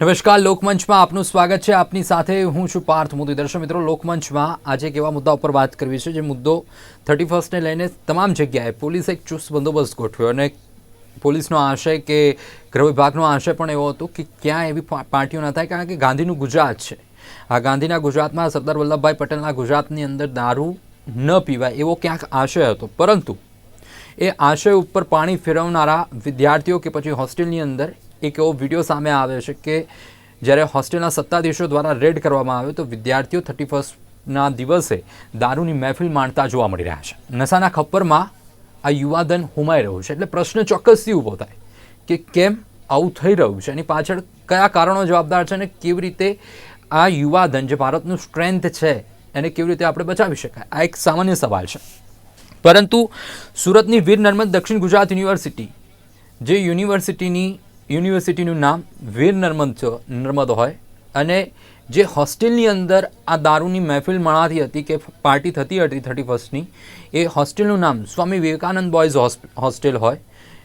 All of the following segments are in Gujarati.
નમસ્કાર, લોકમંચમાં આપનું સ્વાગત છે. આપની સાથે હું છું પાર્થ મોદી. દર્શક મિત્રો, લોકમંચમાં આજે એક એવા મુદ્દા ઉપર વાત કરવી છે? જે મુદ્દો થર્ટી ફર્સ્ટને લઈને તમામ જગ્યાએ પોલીસે એક ચુસ્ત બંદોબસ્ત ગોઠવ્યો અને પોલીસનો આશય કે ગૃહ વિભાગનો આશય પણ એવો હતો કે ક્યાં એવી પાર્ટીઓ ન થાય, કારણ કે ગાંધીનું ગુજરાત છે. આ ગાંધીના ગુજરાતમાં સરદાર વલ્લભભાઈ પટેલના ગુજરાતની અંદર દારૂ ન પીવાય એવો ક્યાંક આશય હતો. પરંતુ એ આશય ઉપર પાણી ફેરવનારા વિદ્યાર્થીઓ કે પછી હોસ્ટેલની અંદર એક એવો વીડિયો સામે આવ્યો છે કે જ્યારે હોસ્ટેલના સત્તાધીશો દ્વારા રેડ કરવામાં આવ્યો તો વિદ્યાર્થીઓ થર્ટી ફર્સ્ટના દિવસે દારૂની મહેફિલ માણતા જોવા મળી રહ્યા છે. નશાના ખપ્પરમાં આ યુવાધન હુમાઈ રહ્યું છે. એટલે પ્રશ્ન ચોક્કસથી ઊભો થાય કે કેમ આવું થઈ રહ્યું છે? એની પાછળ કયા કારણો જવાબદાર છે અને કેવી રીતે આ યુવાધન જે ભારતનું સ્ટ્રેન્થ છે એને કેવી રીતે આપણે બચાવી શકાય? આ એક સામાન્ય સવાલ છે. પરંતુ સુરતની વીર નર્મદ દક્ષિણ ગુજરાત યુનિવર્સિટી, જે યુનિવર્સિટીની યુનિવર્સિટીનું નામ વીર નર્મદ નર્મદ હોય. અને જે હોસ્ટેલની અંદર આ દારૂની મહેફિલ મણાતી હતી કે પાર્ટી થતી હતી થર્ટી ફર્સ્ટની, એ હોસ્ટેલનું નામ સ્વામી વિવેકાનંદ બોયઝ હોસ્ટેલ હોય.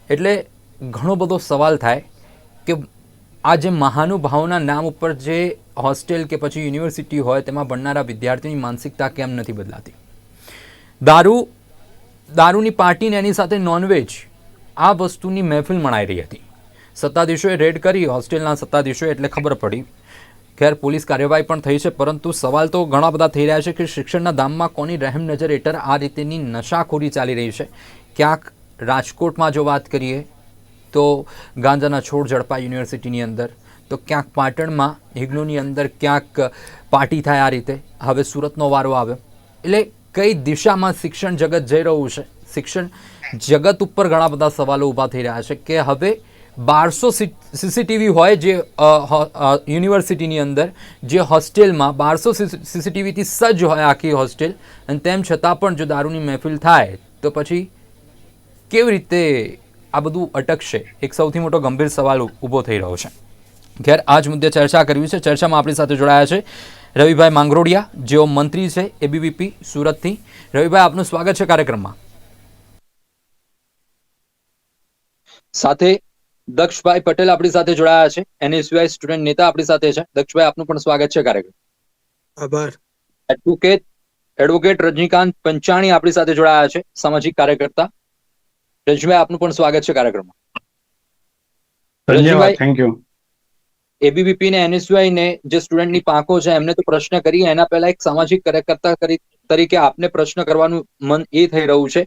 એટલે ઘણો બધો સવાલ થાય કે આ જે મહાનુભાવના નામ ઉપર જે હોસ્ટેલ કે પછી યુનિવર્સિટી હોય, તેમાં ભણનારા વિદ્યાર્થીની માનસિકતા કેમ નથી બદલાતી? દારૂ, દારૂની પાર્ટીને એની સાથે નોનવેજ આ વસ્તુની મહેફિલ મણાઈ રહી હતી. સત્તાધીશોએ રેડ કરી, હોસ્ટેલના સત્તાધીશોએ એટલે ખબર પડી. ખેર પોલીસ કાર્યવાહી પણ થઈ છે, પરંતુ સવાલ તો ઘણા બધા થઈ રહ્યા છે કે શિક્ષણના ધામમાં કોની રહેમ નજર હેઠળ આ રીતેની નશાખોરી ચાલી રહી છે. ક્યાંક રાજકોટમાં જો વાત કરીએ તો ગાંજાના છોડ ઝડપા યુનિવર્સિટીની અંદર. તો ક્યાંક પાટણમાં હિગ્નોની અંદર ક્યાંક પાર્ટી થાય આ રીતે. હવે સુરતનો વારો આવ્યો. એટલે કઈ દિશામાં શિક્ષણ જગત જઈ રહ્યું છે? શિક્ષણ જગત ઉપર ઘણા બધા સવાલો ઊભા થઈ રહ્યા છે કે હવે બારસો સીસીટીવી હોય જે યુનિવર્સિટીની અંદર, જે હોસ્ટેલમાં બારસો સીસીટીવીથી સજ્જ હોય આખી હોસ્ટેલ, અને તેમ છતાં પણ જો દારૂની મહેફિલ થાય, તો પછી કેવી રીતે આ બધું અટકશે? એક સૌથી મોટો ગંભીર સવાલ ઊભો થઈ રહ્યો છે. ખેર આ જ મુદ્દે ચર્ચા કરવી છે. ચર્ચામાં આપણી સાથે જોડાયા છે રવિભાઈ માંગરોડિયા, જેઓ મંત્રી છે એબીવીપી સુરતથી. રવિભાઈ, આપનું સ્વાગત છે કાર્યક્રમમાં. સાથે દક્ષભાઈ પટેલ આપણી સાથે જોડાયા છે. એનએસયુઆઈ સ્ટુડન્ટ નેતા આપણી સાથે છે. દક્ષભાઈ આપનું પણ સ્વાગત છે કાર્યક્રમ. આભાર. એડવોકેટ એડવોકેટ રજનીકાંત પંચાણી આપણી સાથે જોડાયા છે સામાજિક કાર્યકર્તા. રજનીભાઈ આપનું પણ સ્વાગત છે કાર્યક્રમમાં. ધન્યવાદ થેન્ક યુ એબીવીપી ને એનએસયુઆઈ ને જે સ્ટુડન્ટની પાંખો છે એમને તો પ્રશ્ન કરી એના પહેલા એક સામાજિક કાર્યકર્તા તરીકે આપને પ્રશ્ન કરવાનું મન એ થઈ રહ્યું છે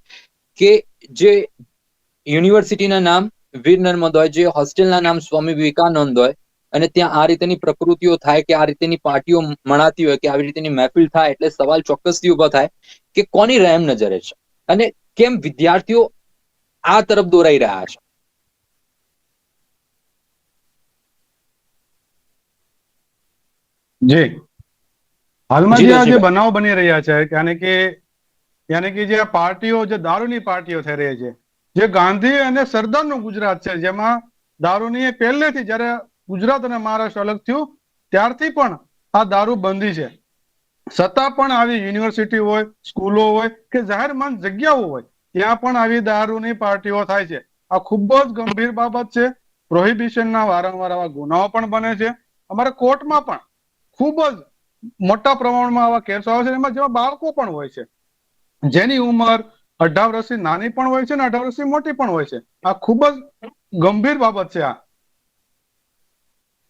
કે જે યુનિવર્સિટીના નામ વીર નર્મદ હોય જે હોસ્ટેલના નામ સ્વામી વિવેકાનંદ હોય અને ત્યાં આ રીતેની પ્રકૃતિઓ થાય કે આ રીતેની પાર્ટીઓ મણાતી હોય કે આવી રીતેની મહેફિલ થાય એટલે સવાલ ચોક્કસથી ઊભો થાય કે કોની રહેમ નજરે છે? અને કેમ વિદ્યાર્થીઓ આ તરફ દોરાઈ રહ્યા છે? જી. હાલમાં જે આ જે બનાવ બની રહ્યા છે યાની કે યાની કે જે આ પાર્ટીઓ જે દારૂની પાર્ટીઓ થઈ રહી છે જે ગાંધી અને સરદારનું ગુજરાત છે, જેમાં દારૂની પહેલેથી જ્યારે ગુજરાત અને મહારાષ્ટ્ર અલગ થયું, ત્યારથી પણ આ દારૂ બંધી છે. છતાં પણ આવી, યુનિવર્સિટી હોય, સ્કૂલો હોય કે જાહેરમાન જગ્યાઓ હોય, ત્યાં પણ આવી દારૂની પાર્ટીઓ થાય છે. આ ખૂબ જ ગંભીર બાબત છે. પ્રોહિબિશનના વારંવાર આવા ગુનાઓ પણ બને છે. અમારા કોર્ટમાં પણ ખૂબ જ મોટા પ્રમાણમાં આવા કેસો આવે છે, એમાં જેમાં બાળકો પણ હોય છે. જેની ઉંમર અઢાર વર્ષથી નાની પણ હોય છે અને અઢાર વર્ષથી મોટી પણ હોય છે. આ ખૂબ જ ગંભીર બાબત છે આ.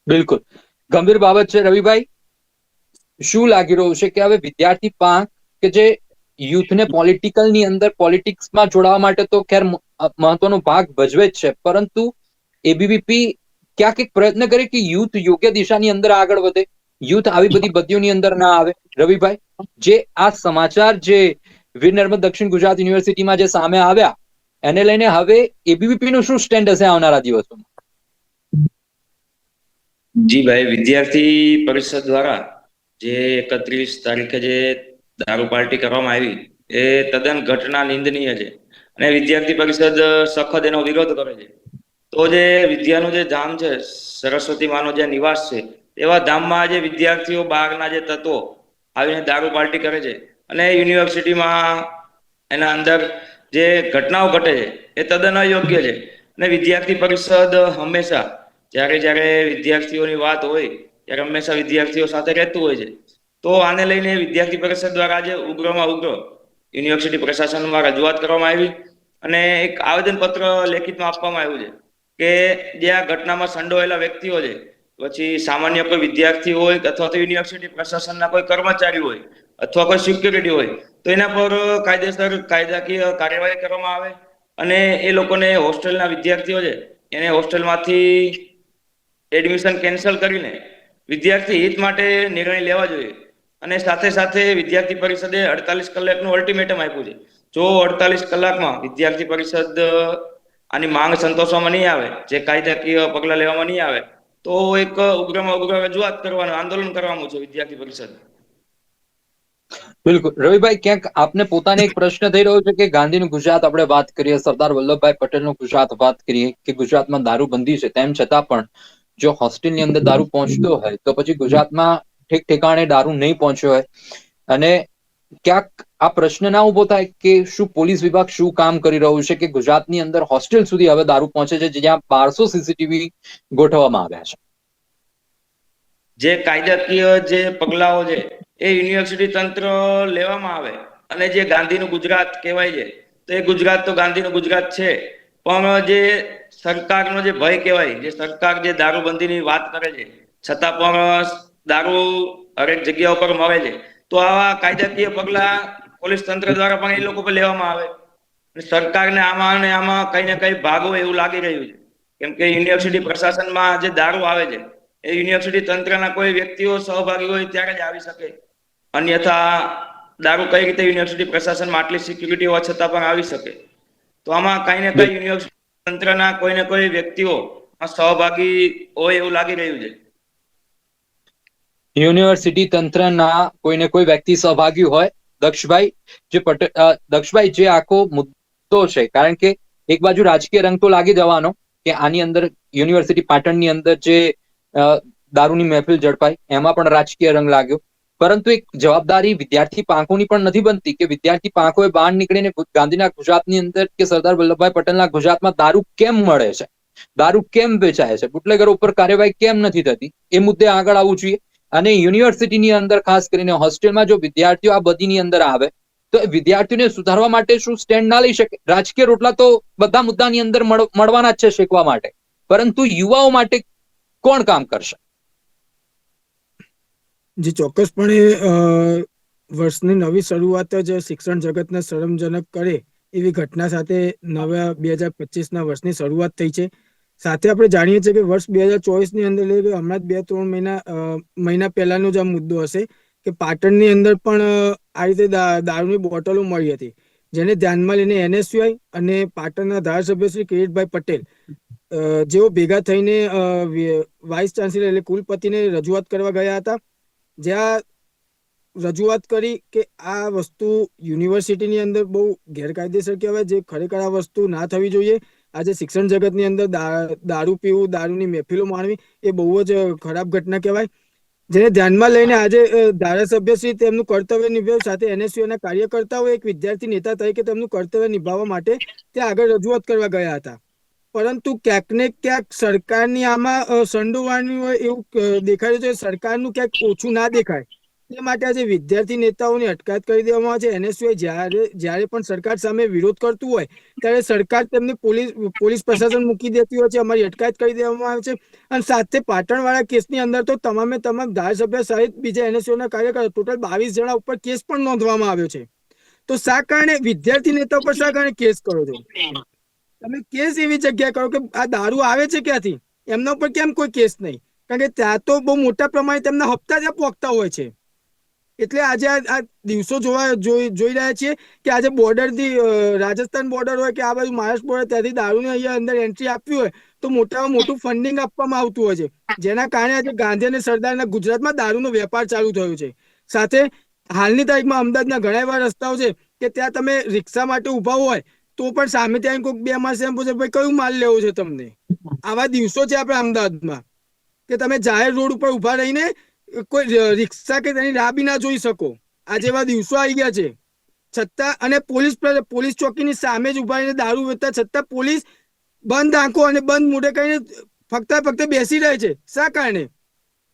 બિલકુલ. ગંભીર બાબત છે રવિભાઈ. શું લાગી રહ્યું છે કે હવે વિદ્યાર્થી પાંખ કે જે યુથને પોલિટિકલની અંદર પોલિટિક્સમાં જોડાવા માટે તો ખેર મહત્વનો ભાગ ભજવે જ છે. પરંતુ એબીવીપી ક્યાંક એક પ્રયત્ન કરે કે યુથ યોગ્ય દિશાની અંદર આગળ વધે. યુથ આવી બધી બદીઓની અંદર ના આવે. રવિભાઈ જે આ સમાચાર જે વીર નર્મદ દક્ષિણ ગુજરાત યુનિવર્સિટીમાં જે સામે આવ્યા, એને લઈને હવે એબીવીપી નું શું સ્ટેન્ડ હશે આવનારા દિવસોમાં? જી ભાઈ, વિદ્યાર્થી પરિષદ દ્વારા જે એકત્રીસ તારીખે જે દારૂ પાર્ટી કરવામાં આવી, એ તદ્દન ઘટના નિંદનીય છે. અને વિદ્યાર્થી પરિષદ સખત એનો વિરોધ કરે છે. તો જે વિદ્યાનું જે ધામ છે, સરસ્વતી માનો જે નિવાસ છે, એવા ધામમાં જે વિદ્યાર્થીઓ બહારના જે તત્વો આવીને દારૂ પાર્ટી કરે છે અને યુનિવર્સિટીમાં એના અંદર જે ઘટનાઓ ઘટે છે એ તદ્દન અયોગ્ય છે. અને વિદ્યાર્થી પરિષદ હંમેશા જ્યારે જ્યારે વિદ્યાર્થીઓની વાત હોય, ત્યારે હંમેશા વિદ્યાર્થીઓ સાથે રહેતું હોય છે. તો આને લઈને વિદ્યાર્થી પરિષદ દ્વારા આજે ઉગ્રમાં ઉગ્ર યુનિવર્સિટી પ્રશાસનમાં રજૂઆત કરવામાં આવી અને એક આવેદનપત્ર લેખિતમાં આપવામાં આવ્યું છે કે જે આ ઘટનામાં સંડોવાયેલા વ્યક્તિઓ છે. પછી સામાન્ય કોઈ વિદ્યાર્થી હોય અથવા તો યુનિવર્સિટી પ્રશાસનના કોઈ કર્મચારી હોય અથવા કોઈ સિક્યુરિટી હોય, તો એના પર કાયદેસર કાયદાકીય કાર્યવાહી કરવામાં આવે અને એ લોકોને હોસ્ટેલના વિદ્યાર્થીઓ છે, એને હોસ્ટેલમાંથી એડમિશન કેન્સલ કરીને વિદ્યાર્થી હિત માટે નિર્ણય લેવા જોઈએ. અને સાથે સાથે વિદ્યાર્થી પરિષદે અડતાલીસ કલાકનું અલ્ટિમેટમ આપ્યું છે. જો અડતાલીસ કલાકમાં વિદ્યાર્થી પરિષદ આની માંગ સંતોષવામાં નહીં આવે, જે કાયદાકીય પગલાં લેવામાં નહીં આવે, તો એક ઉગ્રમાં ઉગ્ર રજૂઆત કરવાનું, આંદોલન કરવાનું છે વિદ્યાર્થી પરિષદ. બિલકુલ. રવિભાઈ, ક્યાંક આપને પોતાને એક પ્રશ્ન થઈ રહ્યો છે કે ગાંધીનું ગુજરાત આપણે વાત કરીએ, સરદાર વલ્લભભાઈ પટેલનું ગુજરાત વાત કરીએ, કે ગુજરાતમાં દારૂબંધી છે, તેમ છતાં પણ જો હોસ્ટેલની અંદર દારૂ પહોંચતો હોય, તો પછી ગુજરાતમાં ઠીક ઠેકાણે દારૂ નહીં પહોંચ્યો હોય. અને ક્યાંક આ પ્રશ્ન ના ઊભો થાય કે શું પોલીસ વિભાગ શું કામ કરી રહ્યું છે કે ગુજરાતની અંદર હોસ્ટેલ સુધી હવે દારૂ પહોંચે છે, જ્યાં બારસો સીસીટીવી ગોઠવવામાં આવ્યા છે? જે કાયદાકીય જે પગલાઓ છે એ યુનિવર્સિટી તંત્ર લેવામાં આવે. અને જે ગાંધીનું ગુજરાત કહેવાય છે, તો એ ગુજરાત તો ગાંધીનું ગુજરાત છે. પણ જે સરકારનો જે ભય કહેવાય, જે સરકાર જે દારૂબંધીની વાત કરે છે, છતાં પણ દારૂ હરેક જગ્યા ઉપર મળે છે. તો આવા કાયદાકીય પગલા પોલીસ તંત્ર દ્વારા પણ એ લોકો પર લેવામાં આવે. સરકારને આમાં અને આમાં કઈ ને કઈ ભાગ એવું લાગી રહ્યું છે. કેમ કે યુનિવર્સિટી પ્રશાસનમાં જે દારૂ આવે છે, એ યુનિવર્સિટી તંત્રના કોઈ વ્યક્તિઓ સહભાગી હોય ત્યારે જ આવી શકે. અન્યથા દારૂ કઈ રીતે યુનિવર્સિટી પ્રશાસનમાં આટલી સિક્યુરિટી હોવા છતાં પણ આવી શકે? તો આમાં કઈ ને કઈ યુનિવર્સિટી તંત્રના કોઈ ને કોઈ વ્યક્તિઓ સહભાગી હોય એવું લાગી રહ્યું છે. યુનિવર્સિટી તંત્રના કોઈને કોઈ વ્યક્તિ સહભાગી હોય દક્ષભાઈ જે દક્ષભાઈ જે આખો મુદ્દો છે કારણ કે એક બાજુ રાજકીય રંગ તો લાગી જવાનો કે આની અંદર યુનિવર્સિટી પાટણની અંદર જે દારૂની મહેફિલ ઝડપાઈ એમાં પણ રાજકીય રંગ લાગ્યો. પરંતુ એક જવાબદારી વિદ્યાર્થી પાંખોની પણ નથી બનતી કે વિદ્યાર્થી પાંખોએ બહાર નીકળીને ગાંધીના ગુજરાતની અંદર કે સરદાર વલ્લભભાઈ પટેલના ગુજરાતમાં દારૂ કેમ મળે છે? દારૂ કેમ વેચાય છે? બુટલેગરો ઉપર કાર્યવાહી કેમ નથી થતી? એ મુદ્દે આગળ આવવું જોઈએ. અને યુનિવર્સિટીની અંદર ખાસ કરીને હોસ્ટેલમાં જો વિદ્યાર્થીઓ આ બધીની અંદર આવે, તો વિદ્યાર્થીઓને સુધારવા માટે શું સ્ટેન્ડ ના લઈ શકે? રાજકીય રોટલા તો બધા મુદ્દાની અંદર મળવાના જ છે શીખવા માટે. પરંતુ યુવાઓ માટે કોણ કામ કરશે? જે ચોક્કસપણે વર્ષની નવી શરૂઆત જ શિક્ષણ જગતને શરમજનક કરે એવી ઘટના સાથે નવા બે હજાર પચીસના વર્ષની શરૂઆત થઈ છે. સાથે આપણે જાણીએ છીએ કે વર્ષ બે હજાર ચોવીસની અંદર એટલે કે હમણાં જ બે ત્રણ મહિના મહિના પહેલાનો જ આ મુદ્દો હશે કે પાટણની અંદર પણ આ રીતે દારૂની બોટલો મળી હતી. જેને ધ્યાનમાં લઈને એનએસયુઆઈ અને પાટણના ધારાસભ્ય શ્રી કિરીટભાઈ પટેલ જેઓ ભેગા થઈને વાઇસ ચાન્સેલર એટલે કુલપતિને રજૂઆત કરવા ગયા હતા. જ્યાં રજૂઆત કરી કે આ વસ્તુ યુનિવર્સિટીની અંદર બહુ ગેરકાયદેસર કહેવાય, જે ખરેખર આ વસ્તુ ના થવી જોઈએ. આજે શિક્ષણ જગતની અંદર દારૂ પીવું, દારૂની મહેફિલો માણવી એ બહુ જ ખરાબ ઘટના કહેવાય. જેને ધ્યાનમાં લઈને આજે ધારાસભ્ય ધારાસભ્યશ્રી તેમનું કર્તવ્ય નિભાવ સાથે એનએસયુના કાર્યકર્તાઓ, એક વિદ્યાર્થી નેતા તરીકે તેમનું કર્તવ્ય નિભાવવા માટે તે આગળ રજૂઆત કરવા ગયા હતા. પરંતુ ક્યાંક ને ક્યાંક સરકારની આમાં સંડોવાની હોય એવું દેખાય છે. સરકારનું ક્યાંક ઓછું ના દેખાય. એ માટે આજે વિદ્યાર્થી નેતાઓની અટકાયત કરી દેવામાં આવે છે. એનએસયુએ જ્યારે જ્યારે પણ સરકાર સામે વિરોધ કરતું હોય, ત્યારે સરકાર તેમને પોલીસ પોલીસ પ્રશાસન મૂકી દેતી હોય છે. અમારી અટકાયત કરી દેવામાં આવે છે. અને સાથે પાટણવાળા કેસની અંદર તો તમામે તમામ ધારાસભ્ય સહિત બીજા એનએસયુના કાર્યકરો, ટોટલ બાવીસ જણા ઉપર કેસ પણ નોંધવામાં આવ્યો છે. તો શા કારણે વિદ્યાર્થી નેતા પર શા કારણે કેસ કરો છો? તમે કેસ એવી જગ્યાએ કરો કે આ દારૂ આવે છે ક્યાંથી? એમના ઉપર કેમ કોઈ કેસ નહીં? કારણ કે ત્યાં તો બહુ મોટા પ્રમાણે તેમના હપ્તા જ પોગતા હોય છે. એટલે આજે આ દિવસો જોવા જોઈ રહ્યા છીએ કે આજે બોર્ડરથી રાજસ્થાન બોર્ડર હોય કે આ બાજુ મહારાષ્ટ્ર બોર્ડર ત્યાંથી દારૂને અહીંયા અંદર એન્ટ્રી આપવી હોય તો મોટામાં મોટું ફંડિંગ આપવામાં આવતું હોય છે. જેના કારણે આજે ગાંધી અને સરદારના ગુજરાતમાં દારૂનો વેપાર ચાલુ થયો છે. સાથે હાલની તારીખમાં અમદાવાદના ઘણા એવા રસ્તાઓ છે કે ત્યાં તમે રિક્ષા માટે ઊભા હોય તો પણ સામે ત્યાં કોઈક બે માસ એમ પૂછે, ભાઈ, કયું માલ લેવો છે તમને? આવા દિવસો છે આપણે અમદાવાદમાં, કે તમે જાહેર રોડ ઉપર ઊભા રહીને કોઈ રિક્ષા કે તેની રાહ ના જોઈ શકો. આ જેવા દિવસો આવી ગયા છે. છતાં અને પોલીસ પોલીસ ચોકીની સામે જ ઊભા રહીને દારૂ વેચતા છતાં પોલીસ બંધ આંખો અને બંધ મોઢે કરીને ફક્ત ફક્ત બેસી રહે છે. શા કારણે?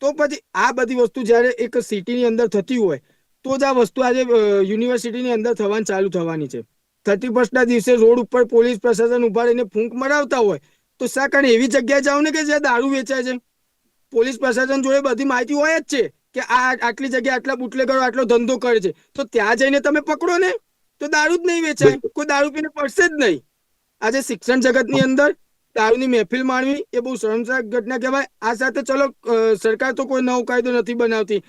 તો પછી આ બધી વસ્તુ જ્યારે એક સિટીની અંદર થતી હોય, તો જ આ વસ્તુ આજે યુનિવર્સિટીની અંદર થવાની ચાલુ થવાની છે. થર્ટી ફર્સ્ટના દિવસે રોડ ઉપર પોલીસ પ્રશાસન ઊભા રહીને ફૂંક મરાવતા હોય તો સાકણ એવી જગ્યાએ જાઓ ને કે જ્યાં દારૂ વેચાય છે? પોલીસ પ્રશાસન જોડે બધી માહિતી હોય જ છે કે આ આટલી જગ્યાએ આટલા બુટલેગરો આટલો ધંધો કરે છે. તો ત્યાં જઈને તમે પકડો ને તો દારૂ જ નહીં વેચાય. કોઈ દારૂ પીને પડશે જ નહીં. આજે શિક્ષણ જગતની અંદર દારૂની મહેફિલ માણવી એ બહુ શરમસાર ઘટના કહેવાય. આ સાથે ચલો સરકાર તો કોઈ નવો કાયદો નથી બનાવતી.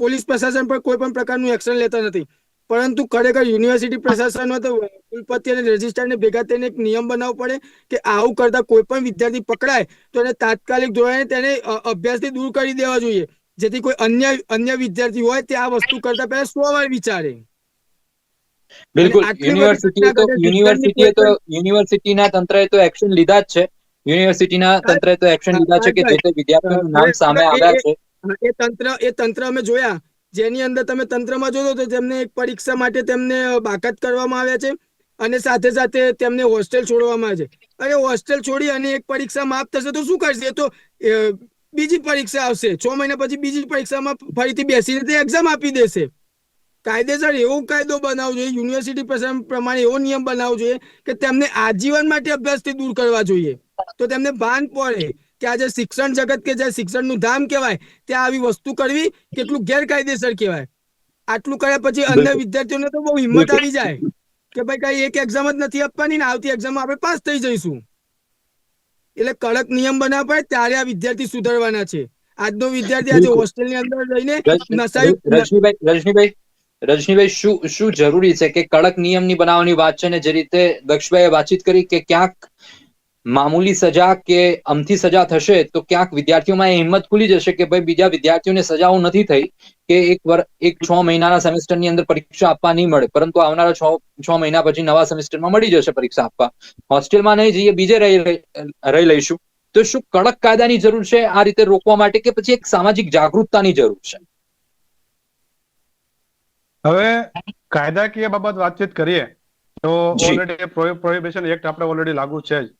પોલીસ પ્રશાસન પર કોઈ પણ પ્રકારનું એક્શન લેતા નથી. પરંતુ ખરેખર યુનિવર્સિટી પ્રશાસન તો કુલપતિ અને રજિસ્ટ્રારને ભેગા થઈને એક નિયમ બનાવવો પડે કે આવું કરતા કોઈ પણ વિદ્યાર્થી પકડાય તો એને તાત્કાલિક ધોરણે તેને અભ્યાસ અભ્યાસથી દૂર કરી દેવા જોઈએ. જેથી કોઈ અન્ય અન્ય વિદ્યાર્થી હોય તે આ વસ્તુ કરતા પહેલા સો વાર વિચારે. બિલકુલ. યુનિવર્સિટી તો યુનિવર્સિટી તો યુનિવર્સિટીના તંત્રએ તો એક્શન લીધા જ છે. યુનિવર્સિટીના તંત્રએ તો એક્શન લીધા છે કે જે તે વિદ્યાર્થીઓનું નામ સામે આવ્યા છે. એ તંત્ર એ તંત્ર અમે જોયા. જેની અંદર તમે તંત્રમાં જોયો તો તેમને એક પરીક્ષા માટે તેમને બાકાત કરવામાં આવ્યા છે અને સાથે સાથે તેમને હોસ્ટેલ છોડવામાં આવે છે. અરે હોસ્ટેલ છોડી અને એક પરીક્ષા માફ થશે તો શું કરશે? તો બીજી પરીક્ષા આવશે. છ મહિના પછી બીજી પરીક્ષામાં ફરીથી બેસીને તે એક્ઝામ આપી દેશે. કાયદેસર એવો કાયદો બનાવવો જોઈએ, યુનિવર્સિટી પ્રમાણે એવો નિયમ બનાવવો જોઈએ કે તેમને આજીવન માટે અભ્યાસથી દૂર કરવા જોઈએ. તો તેમને ભાન પડે. કે આજે શિક્ષણ જગત કે જે શિક્ષણનું ધામ કહેવાય ત્યાં આવી વસ્તુ કરવી કેટલું ગેરકાયદેસર કહેવાય. આટલું કર્યા પછી અન્ય. વિદ્યાર્થીઓને તો બહુ હિંમત આવી જાય કે ભાઈ કઈ એક એક્ઝામ જ નથી આપવાની ને આવતી એક્ઝામ આપણે પાસ થઈ જઈશું. એટલે કડક નિયમ બનાવવા પડે ત્યારે આ વિદ્યાર્થી સુધરવાના છે. આજનો વિદ્યાર્થી આજે હોસ્ટેલ હોસ્ટેલની અંદર રહીને રજની- રજનીભાઈ રજનીભાઈ રજનીભાઈ શું શું જરૂરી છે કે કડક નિયમની બનાવવાની વાત છે ને જે રીતે દક્ષભાઈએ વાતચીત કરી કે ક્યાંક મામૂલી સજા કે અમથી સજા થશે તો ક્યાંક વિદ્યાર્થીઓમાં એ હિંમત ખુલી જશે કે ભાઈ બીજા વિદ્યાર્થીઓને સજાઓ નથી થઈ કે એક વર એક છ મહિનાના સેમેસ્ટરની અંદર પરીક્ષા આપવા નહીં મળે. પરંતુ આવનારા છ છ મહિના પછી નવા સેમેસ્ટરમાં મળી જશે પરીક્ષા આપવા. હોસ્ટેલમાં નહીં જઈએ બીજે રહી લઈશું. તો શું કડક કાયદાની જરૂર છે આ રીતે રોકવા માટે કે પછી એક સામાજિક જાગૃતતાની જરૂર છે? હવે કાયદાકીય બાબત વાતચીત કરીએ તો ઓલરેડી પ્રોહિબિશન એક્ટ આપણે ઓલરેડી લાગુ છે જ.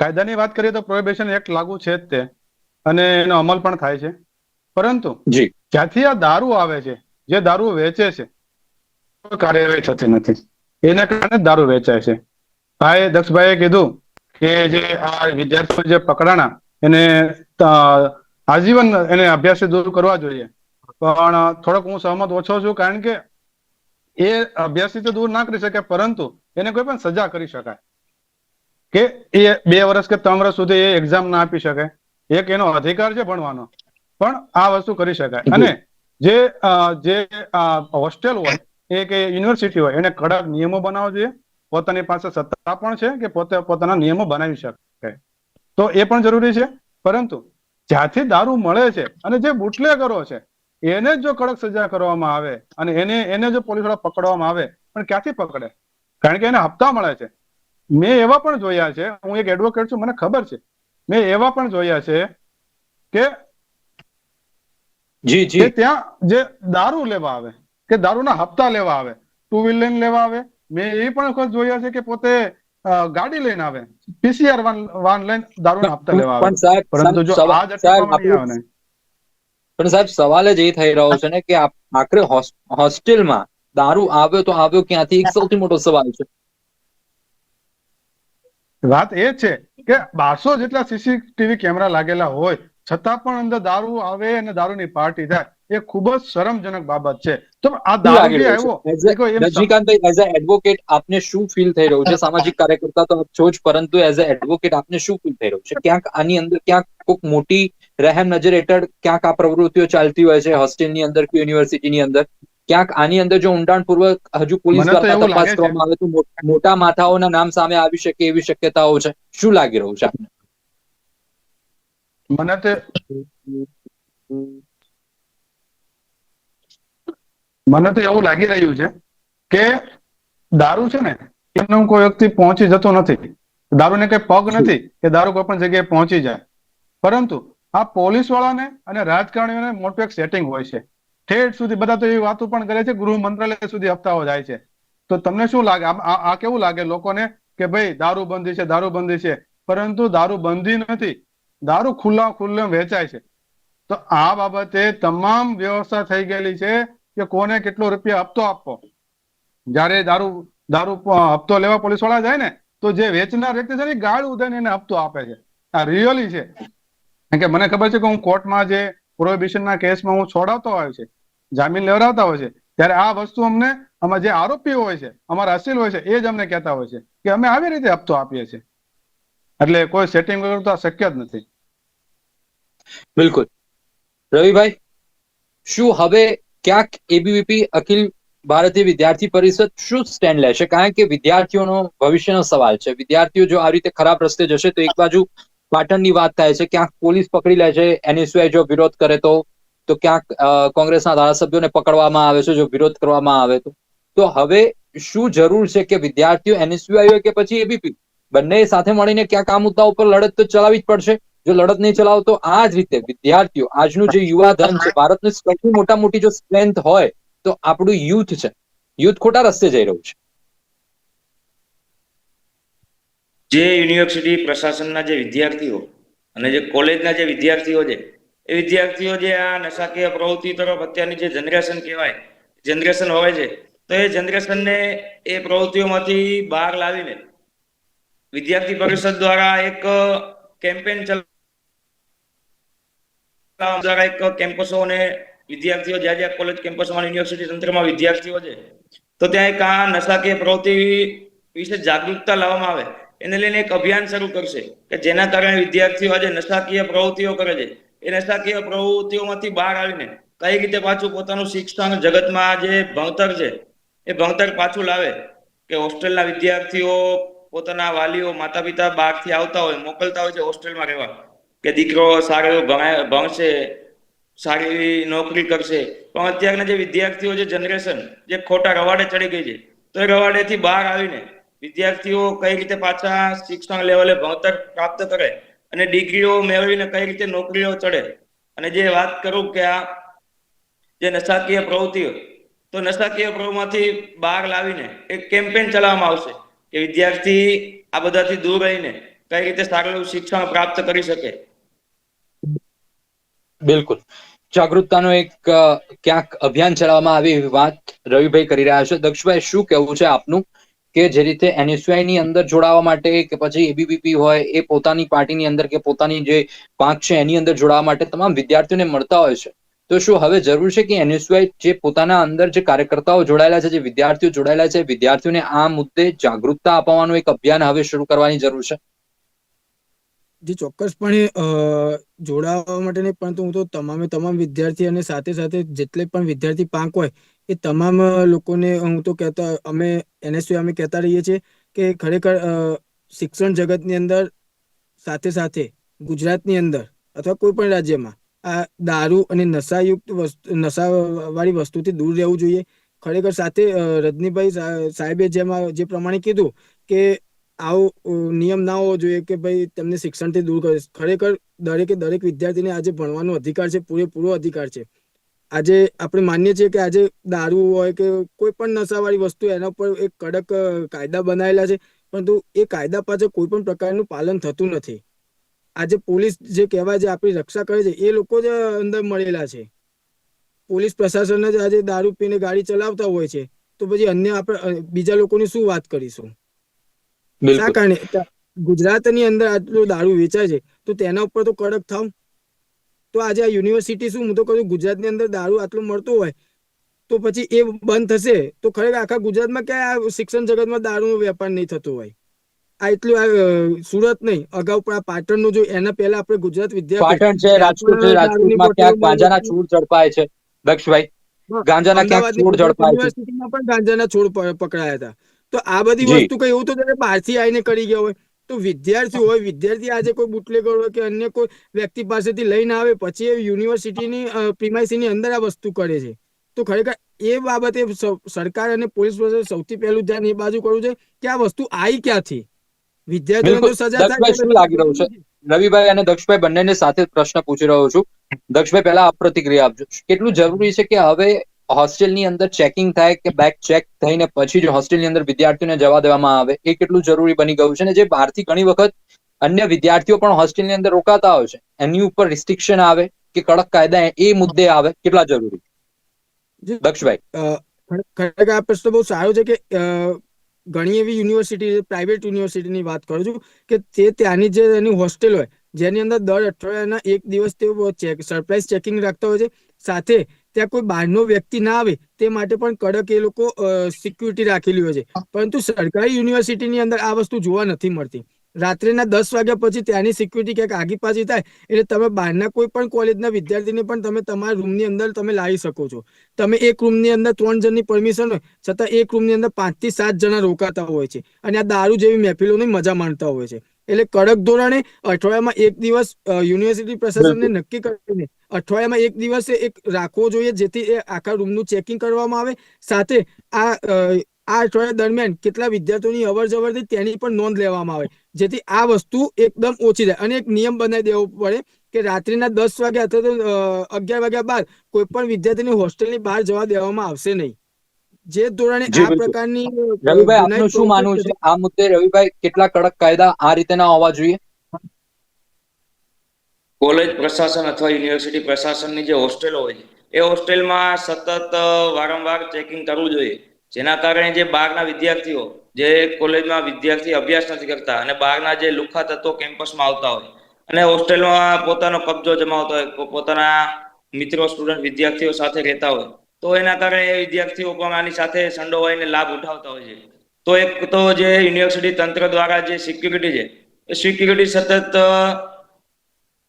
કાયદાની વાત કરીએ તો પ્રોહિબિશન એક્ટ લાગુ છે જ તે. અને એનો અમલ પણ થાય છે. પરંતુ જી. જ્યાંથી આ દારૂ આવે છે જે દારૂ વેચે છે કાર્યવાહી થતી નથી. એના કારણે દારૂ વેચાય છે. ભાઈ દક્ષભાઈએ કીધું કે જે આ વિદ્યાર્થીઓ જે પકડાણા એને આજીવન એને અભ્યાસથી દૂર કરવા જોઈએ. પણ થોડોક હું સહમત ઓછો છું કારણ કે એ અભ્યાસથી તો દૂર ના કરી શકે પરંતુ એને કોઈ પણ સજા કરી શકાય. કે એ બે વર્ષ કે ત્રણ વર્ષ સુધી એ એક્ઝામ ના આપી શકે. એક એનો અધિકાર છે ભણવાનો. પણ આ વસ્તુ કરી શકાય. અને જે જે હોસ્ટેલ હોય એ કે યુનિવર્સિટી હોય એને કડક નિયમો બનાવવા જોઈએ પોતાની પાસે સત્તા પણ છે કે પોતે પોતાના નિયમો બનાવી શકે. તો એ પણ જરૂરી છે. પરંતુ જ્યાંથી દારૂ મળે છે અને જે બુટલેગરો છે એને જ જો કડક સજા કરવામાં આવે અને એને એને જો પોલીસવાળા પકડવામાં આવે પણ ક્યાંથી પકડે? કારણ કે એને હપ્તા મળે છે. મેં એવા પણ જોયા છે હું એક એડવોકેટ છું મને ખબર છે. મેં એવા પણ જોયા છે કે જી જી. ત્યાં જે દારૂ લેવા આવે કે દારૂના હપ્તા લેવા આવે ટુ વ્હીલર લેવા આવે મેં એ પણ વખત જોયા છે કે પોતે ગાડી લઈને આવે પીસીઆર વાન વાન લઈને દારૂના હપ્તા લેવા આવે. પણ સાહેબ પરંતુ જો આ જ પણ સાહેબ સવાલ જ એ થઈ રહ્યો છે ને કે આખરે હોસ- હોસ્ટેલમાં દારૂ આવ્યો તો આવ્યો ક્યાંથી? એક સૌથી મોટો સવાલ છે. વાત એ છે કે બારસો જેટલા સીસીટીવી કેમેરા લાગેલા હોય છતાં પણ અંદર દારૂ આવે અને દારૂની પાર્ટી થાય એ ખૂબ જ શરમજનક બાબત છે. તો આ દારૂ જે આવ્યો. રજનીકાંતભાઈ એઝ અ એડવોકેટ આપને શું ફીલ થઈ રહ્યું છે? સામાજિક કાર્યકર્તા તો આપ છો જ પરંતુ એઝ અ એડવોકેટ આપને શું ફીલ થઈ રહ્યું છે? ક્યાંક આની અંદર ક્યાંક કોઈક મોટી રહેમ નજર હેઠળ ક્યાંક આ પ્રવૃત્તિઓ ચાલતી હોય છે હોસ્ટેલની અંદર કે યુનિવર્સિટીની અંદર? ક્યાંક આની અંદર જો ઊંડાણપૂર્વક હજુ પોલીસ દ્વારા તપાસ કરવામાં આવે તો મોટા માથાઓના નામ સામે આવી શકે એવી શક્યતાઓ છે. શું લાગી રહ્યું છે આપને? મને તે મને તો એવું લાગી રહ્યું છે કે દારૂ છે ને એમનો કોઈ વ્યક્તિ પહોંચી જતો નથી. દારૂને કઈ પગ નથી કે દારૂ કોઈ પણ જગ્યાએ પહોંચી જાય. પરંતુ આ પોલીસ વાળાને અને રાજકારણીઓને મોટું એક સેટિંગ હોય છે. ઠેઠ સુધી બધા તો એવી વાતો પણ કરે છે, ગૃહ મંત્રાલય સુધી હપ્તાઓ જાય છે. તો તમને શું લાગે? આ કેવું લાગે લોકોને કે ભાઈ દારૂબંધી છે દારૂબંધી છે? પરંતુ દારૂબંધી નથી. દારૂ ખુલ્લા ખુલ્લા વેચાય છે. તો આ બાબતે તમામ વ્યવસ્થા થઈ ગયેલી છે કે કોને કેટલો રૂપિયા હપ્તો આપવો? જ્યારે દારૂ દારૂ હપ્તો લેવા પોલીસવાળા જાય ને, તો જે વેચનાર વ્યક્તિ છે ને ગાળ ઉદાઈને એને હપ્તો આપે છે. આ રિયલી છે. કે મને ખબર છે કે હું કોર્ટમાં જે પ્રોહિબિશનના કેસમાં હું છોડાવતો હોય છે. જામીન લેવડાવતા હોય છે. ત્યારે આ વસ્તુ અમને, આમાં જે આરોપીઓ હોય છે અમારા અસીલ હોય છે, એ જ અમને કહેતા હોય છે કે અમે આવી રીતે હપ્તો આપીએ છીએ. એટલે કોઈ સેટિંગ વગર તો શક્ય જ નથી. બિલકુલ. રવિભાઈ, શું હવે ક્યાંક એબીવીપી અખિલ ભારતીય વિદ્યાર્થી પરિષદ શું સ્ટેન્ડ લેશે? કારણ કે વિદ્યાર્થીઓનો ભવિષ્યનો સવાલ છે. વિદ્યાર્થીઓ જો આ રીતે ખરાબ રસ્તે જશે તો એક બાજુ પાટણની વાત થાય છે, ક્યાંક પોલીસ પકડી લે છે એનએસયુઆઈ જો વિરોધ કરે તો તો ક્યાંક કોંગ્રેસના ધારાસભ્યોને પકડવામાં આવે છે, જો વિરોધ કરવામાં આવે તો. તો હવે શું જરૂર છે કે વિદ્યાર્થીઓ એનએસયુઆઈ હોય કે પછી એબીપી બંને સાથે મળીને ક્યાંક આ મુદ્દા ઉપર લડત તો ચલાવવી જ પડશે. જો લડત નહીં ચલાવો તો આ જ રીતે વિદ્યાર્થીઓ, આજનું જે યુવા ધન છે, ભારતની સૌથી મોટા મોટી જો સ્ટ્રેન્થ હોય, તો આપણું યુથ છે. યુથ ખોટા રસ્તે જઈ રહ્યું છે. જે યુનિવર્સિટી પ્રશાસનના જે વિદ્યાર્થીઓ અને જે કોલેજના જે વિદ્યાર્થીઓ છે એ વિદ્યાર્થીઓ જે આ નશાકીય પ્રવૃત્તિ તરફ અત્યારની જે જનરેશન કહેવાય, જનરેશન હોય છે, તો એ જનરેશનને એ પ્રવૃત્તિઓમાંથી બહાર લાવીને વિદ્યાર્થી પરિષદ દ્વારા એક કેમ્પેન દ્વારા એક કેમ્પસો અને વિદ્યાર્થીઓ જ્યાં જ્યાં કોલેજ કેમ્પસમાં યુનિવર્સિટી તંત્રમાં વિદ્યાર્થીઓ છે, તો ત્યાં એક આ નશાકીય પ્રવૃત્તિ વિશે જાગૃતતા લાવવામાં આવે. એને લઈને એક અભિયાન શરૂ કરશે કે જેના કારણે વિદ્યાર્થીઓ આજે નશાકીય પ્રવૃત્તિઓ કરે છે. એ નશાકીય પ્રવૃત્તિઓમાંથી બહાર આવીને કઈ રીતે પાછું પોતાનું શિક્ષણ જગતમાં જે ભણતર છે, એ ભણતર પાછું લાવે કે હોસ્ટેલના વિદ્યાર્થીઓ પોતાના વાલીઓ માતા પિતા બહારથી આવતા હોય, મોકલતા હોય છે હોસ્ટેલમાં રહેવા કે દીકરો સારો એવો ભણશે, સારી એવી નોકરી કરશે. પણ અત્યારના જે વિદ્યાર્થીઓ જે જનરેશન જે ખોટા રવાડે ચડી ગઈ છે, તો એ રવાડેથી બહાર આવીને વિદ્યાર્થીઓ કઈ રીતે પાછા શિક્ષણ લેવલે ભણતર પ્રાપ્ત કરે અને ડિગ્રીઓ મેળવીને કઈ રીતે નોકરીઓ ચડે? અને જે વાત કરું કે આ જે નશાકીય પ્રવૃત્તિઓ, તો નશાકીય પ્રવૃત્તિમાંથી બહાર લાવીને એક કેમ્પેન ચલાવવામાં આવશે કે વિદ્યાર્થી આ બધાથી દૂર રહીને કઈ રીતે સારું શિક્ષણ પ્રાપ્ત કરી શકે. બિલકુલ. જાગૃતતાનો એક ક્યાંક અભિયાન ચલાવવામાં આવી વાત રવિભાઈ કરી રહ્યા છે. દક્ષભાઈ, શું કહેવું છે આપનું? કે જે રીતે એનએસયુઆઈ ની અંદર જોડાવા માટે કે પછી એબીવીપી હોય, એ પોતાની પાર્ટીની અંદર કે પોતાની જે પાંખ છે એની અંદર જોડાવા માટે તમામ વિદ્યાર્થીઓને મળતા હોય છે. તો શું હવે જરૂર છે કે એનએસયુઆઈ જે પોતાના અંદર જે કાર્યકર્તાઓ જોડાયેલા છે, જે વિદ્યાર્થીઓ જોડાયેલા છે, વિદ્યાર્થીઓને આ મુદ્દે જાગૃતતા અપાવવાનું એક અભિયાન હવે શરૂ કરવાની જરૂર છે. જે ચોક્કસપણે અ, જોડાવા માટે નહીં પરંતુ હું તો તમામે તમામ વિદ્યાર્થી અને સાથે સાથે જેટલે પણ વિદ્યાર્થી પાંખ હોય એ તમામ લોકોને હું તો કહેતા અમે એનએસયુ અમે કહેતા રહીએ છીએ કે ખરેખર શિક્ષણ જગતની અંદર સાથે સાથે ગુજરાતની અંદર અથવા કોઈ પણ રાજ્યમાં આ દારૂ અને નશાયુક્ત વસ્તુ નશાવાળી વસ્તુથી દૂર રહેવું જોઈએ. ખરેખર સાથે રજનીભાઈ સાહેબે જેમાં જે પ્રમાણે કીધું કે આવો નિયમ ના હોવો જોઈએ કે ભાઈ તેમને શિક્ષણથી દૂર કરે ખરેખર દરેકે દરેક વિદ્યાર્થીને આજે ભણવાનો અધિકાર છે, પૂરેપૂરો અધિકાર છે. આજે આપણે માનીએ છીએ કે આજે દારૂ હોય કે કોઈ પણ નશાવાળી વસ્તુ એના પર એક કડક કાયદા બનાવેલા છે, પરંતુ એ કાયદા પાછળ કોઈ પણ પ્રકારનું પાલન થતું નથી. આજે પોલીસ જે કહેવાય છે, આપણી રક્ષા કરે છે, એ લોકો જ અંદર મળેલા છે. પોલીસ પ્રશાસન જ આજે દારૂ પીને ગાડી ચલાવતા હોય છે. તો પછી અન્ય આપણે બીજા લોકોની શું વાત કરીશું? શા કારણે ગુજરાતની અંદર આટલું દારૂ વેચાય છે તો તેના ઉપર તો કડક થાવ. તો આજે આ યુનિવર્સિટી શું હું તો કહું ગુજરાતની અંદર દારૂ આટલું મળતું હોય તો પછી એ બંધ થશે. તો ખરેખર આખા ગુજરાતમાં ક્યાં આ શિક્ષણ જગતમાં દારૂનો વેપાર નહીં થતો હોય. આ એટલું આ સુરત નહીં અગાઉ પણ આ પાટણનું જો એના પહેલા આપણે ગુજરાત વિદ્યાપીઠ પાટણ છે રાજકોટ છે રાજકોટમાં ક્યાંક ગાંજાના છોડ ઝડપાય છે દક્ષભાઈ. ગાંજાના ક્યાંક છોડ ઝડપાય છે. યુનિવર્સિટીમાં પણ ગાંજાના છોડ પકડાયા હતા. તો આ બધી વસ્તુ કઈ એવું તો જ્યારે બહારથી આવીને કરી ગયા હોય. તો વિદ્યાર્થી હોય વિદ્યાર્થી આજે કોઈ બુટલેગર હોય કે અન્ય કોઈ વ્યક્તિ પાસેથી લઈને આવે પછી એ યુનિવર્સિટીની પ્રિમાઇસીની અંદર આ વસ્તુ કરે છે. તો ખરેખર એ બાબતે સરકાર અને પોલીસ પાસે સૌથી પહેલું ધ્યાન એ બાજુ કરવું છે કે આ વસ્તુ આવી ક્યાંથી? વિદ્યાર્થીઓને. તો સજા થાય શું લાગી રહ્યું છે? રવિભાઈ અને દક્ષભાઈ બંનેને સાથે પ્રશ્ન પૂછી રહ્યો છું. દક્ષભાઈ પહેલા આપ પ્રતિક્રિયા આપજો. કેટલું જરૂરી છે કે હવે હોસ્ટેલની અંદર ચેકિંગ થાય કે બેગ ચેક થઈને પછી જ હોસ્ટેલની અંદર વિદ્યાર્થીઓને જવા દેવામાં આવે એ કેટલું જરૂરી બની ગયું છે અને જે બહારથી ઘણી વખત અન્ય વિદ્યાર્થીઓ પણ હોસ્ટેલની અંદર રોકાતા હોય છે. એની ઉપર રિસ્ટ્રિક્શન આવે કે કડક કાયદા એ મુદ્દે આવે કેટલા જરૂરી. દક્ષભાઈ ખરેખર આ પ્રશ્ન બહુ સારો છે કે ઘણી એવી યુનિવર્સિટી પ્રાઇવેટ યુનિવર્સિટીની વાત કરું છું કે તે ત્યાંની જે એની હોસ્ટેલ હોય જેની અંદર દર અઠવાડિયાના એક દિવસ તેઓ ચેક સરપ્રાઇઝ ચેકિંગ રાખતા હોય છે. સાથે ત્યાં કોઈ બહારનો વ્યક્તિ ના આવે તે માટે પણ કડક એ લોકો સિક્યુરિટી રાખેલી હોય છે. પરંતુ સરકારી યુનિવર્સિટીની અંદર આ વસ્તુ જોવા નથી મળતી. રાત્રેના દસ વાગ્યા પછી ત્યાંની સિક્યુરિટી ક્યાંક આગી પાછી થાય એટલે તમે બહારના કોઈ પણ કોલેજના વિદ્યાર્થીને પણ તમે તમારા રૂમની અંદર તમે લાવી શકો છો. તમે એક રૂમની અંદર ત્રણ જણની પરમિશન હોય છતાં એક રૂમની અંદર પાંચથી સાત જણા રોકાતા હોય છે. અને આ દારૂ જેવી મહેફિલોની મજા માણતા હોય છે. એટલે કડક ધોરણે અઠવાડિયામાં એક દિવસ યુનિવર્સિટી પ્રશાસનને નક્કી કરીને અઠવાડિયામાં એક દિવસે એક રાખવો જોઈએ જેથી એ આખા રૂમનું ચેકિંગ કરવામાં આવે. સાથે આ આ અઠવાડિયા દરમિયાન કેટલા વિદ્યાર્થીઓની અવર જવર થઈ તેની પણ નોંધ લેવામાં આવે. જેથી આ વસ્તુ એકદમ ઓછી થાય. અને એક નિયમ બનાવી દેવો પડે કે રાત્રિના દસ વાગ્યા અથવા તો અગિયાર વાગ્યા બાદ કોઈ પણ વિદ્યાર્થીની હોસ્ટેલની બહાર જવા દેવામાં આવશે નહીં. જે ધોરણે આ પ્રકારની રવિભાઈ આપનું શું માનવું છે? આ મુદ્દે રવિભાઈ કેટલા કડક કાયદા આ રીતેના હોવા જોઈએ? કોલેજ પ્રશાસન અથવા યુનિવર્સિટી પ્રશાસનની જે હોસ્ટેલો હોય છે, એ હોસ્ટેલમાં સતત વારંવાર ચેકિંગ કરવું જોઈએ. જેના કારણે જે બહારના વિદ્યાર્થીઓ, જે કોલેજમાં વિદ્યાર્થી અભ્યાસ નથી કરતા અને બહારના જે લુખા તત્વો કેમ્પસમાં આવતા હોય, અને હોસ્ટેલમાં પોતાનો કબજો જમાવતા હોય પોતાના મિત્રો, સ્ટુડન્ટ, વિદ્યાર્થીઓ સાથે રહેતા હોય, તો એના કારણે એ વિદ્યાર્થીઓ પણ આની સાથે સંડોવાઈને લાભ ઉઠાવતા હોય છે. તો એક તો જે યુનિવર્સિટી તંત્ર દ્વારા જે સિક્યુરિટી છે, એ સિક્યુરિટી સતત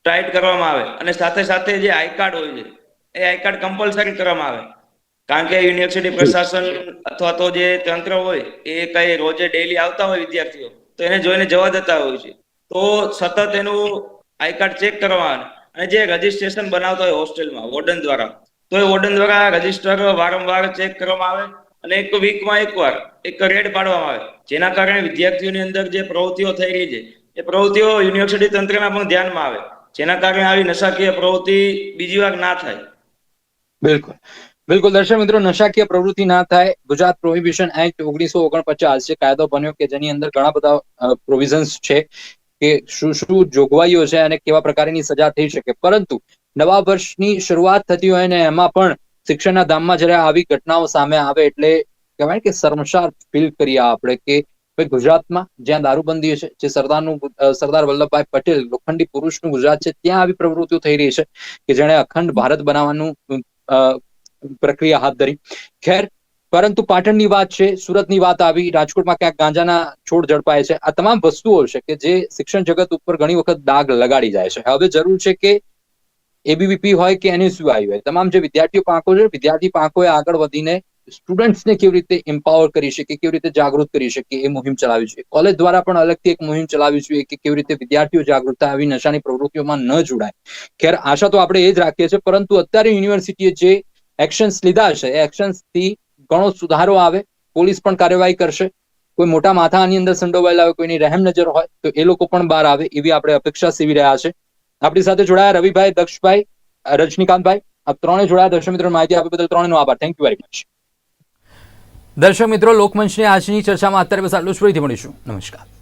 ટાઈટ કરવામાં આવે. અને સાથે સાથે જે આઈ કાર્ડ હોય છે, એ આઈ કાર્ડ કમ્પલસરી કરવામાં આવે. કારણ કે યુનિવર્સિટી પ્રશાસન અથવા તો જે તંત્ર હોય, એ કઈ રોજે ડેલી આવતા હોય વિદ્યાર્થીઓ, તો એને જોઈને જવા દેતા હોય છે. તો સતત એનું આઈ કાર્ડ ચેક કરવામાં આવે અને જે રજીસ્ટ્રેશન બનાવતા હોય હોસ્ટેલમાં વોર્ડન દ્વારા, તો એ વોર્ડન દ્વારા રજિસ્ટર વારંવાર ચેક કરવામાં આવે. અને એક વીકમાં એકવાર એક રેડ પાડવામાં આવે. જેના કારણે વિદ્યાર્થીઓની અંદર જે પ્રવૃત્તિઓ થઈ રહી છે, એ પ્રવૃત્તિઓ યુનિવર્સિટી તંત્રના પણ ધ્યાનમાં આવે. જેના કારણે આવી નશાકીય પ્રવૃત્તિ બીજી વાર ના થાય. બિલકુલ. બિલકુલ, દર્શક મિત્રો, નશાકીય પ્રવૃત્તિ ના થાય. ગુજરાત પ્રોહિબિશન એક્ટ ઓગણીસો ઓગણપચાસ જે કાયદો બન્યો કે જેની અંદર ઘણા બધા પ્રોવિઝન્સ છે કે શું શું જોગવાઈઓ છે અને કેવા પ્રકારની સજા થઈ શકે. પરંતુ નવા વર્ષની શરૂઆત થતી હોય ને એમાં પણ શિક્ષણના ધામમાં જ્યારે આવી ઘટનાઓ સામે આવે એટલે કહેવાય કે શર્મસાર ફીલ કરીએ આપણે કે ગુજરાતમાં જ્યાં દારૂબંધી છે, જે સરદારનું સરદાર વલ્લભભાઈ પટેલ, લોખંડી પુરુષનું ગુજરાત છે, ત્યાં આવી પ્રવૃત્તિઓ થઈ રહી છે કે જેણે અખંડ ભારત બનાવવાનું પ્રક્રિયા હાથ ધરી. ખેર, પરંતુ પાટણની વાત છે, સુરતની વાત આવી, રાજકોટમાં ક્યાંક ગાંજાના છોડ ઝડપાય છે. આ તમામ વસ્તુઓ છે કે જે શિક્ષણ જગત ઉપર ઘણી વખત દાગ લગાડી જાય છે. હવે જરૂર છે કે એબીવીપી હોય કે એનએસયુઆઈ હોય, તમામ જે વિદ્યાર્થીઓ પાંખો છે, વિદ્યાર્થી પાંખોએ આગળ વધીને સ્ટુડન્ટ્સને કેવી રીતે એમ્પાવર કરી શકે કેવી રીતે જાગૃત કરી શકીએ એ મુહિમ ચલાવી જોઈએ કોલેજ દ્વારા પણ અલગથી એક મુહિમ ચલાવી જોઈએ કે કેવી રીતે વિદ્યાર્થીઓ જાગૃત આવી, નશાની પ્રવૃત્તિઓમાં ન જોડાય. ખેર, આશા તો આપણે એ જ રાખીએ છીએ, પરંતુ અત્યારે યુનિવર્સિટીએ જે એક્શન્સ લીધા છે, એ એક્શન્સથી ઘણો સુધારો આવે, પોલીસ પણ કાર્યવાહી કરશે. કોઈ મોટા માથા આની અંદર સંડોવાયેલા હોય, કોઈની રહેમ નજર હોય, તો એ લોકો પણ બહાર આવે એવી આપણે અપેક્ષા સેવી રહ્યા છે. આપણી સાથે જોડાયા રવિભાઈ દક્ષભાઈ, રજનીકાંતભાઈ. આ ત્રણે જોડાયા. દર્શક મિત્રો, માહિતી આપી બદલ ત્રણેનો આભાર. થેન્ક યુ વેરી મચ દર્શક મિત્રો લોકમંચની આજની ચર્ચામાં અત્યારે બસ આટલું જ. ફરીથી મળીશું. નમસ્કાર.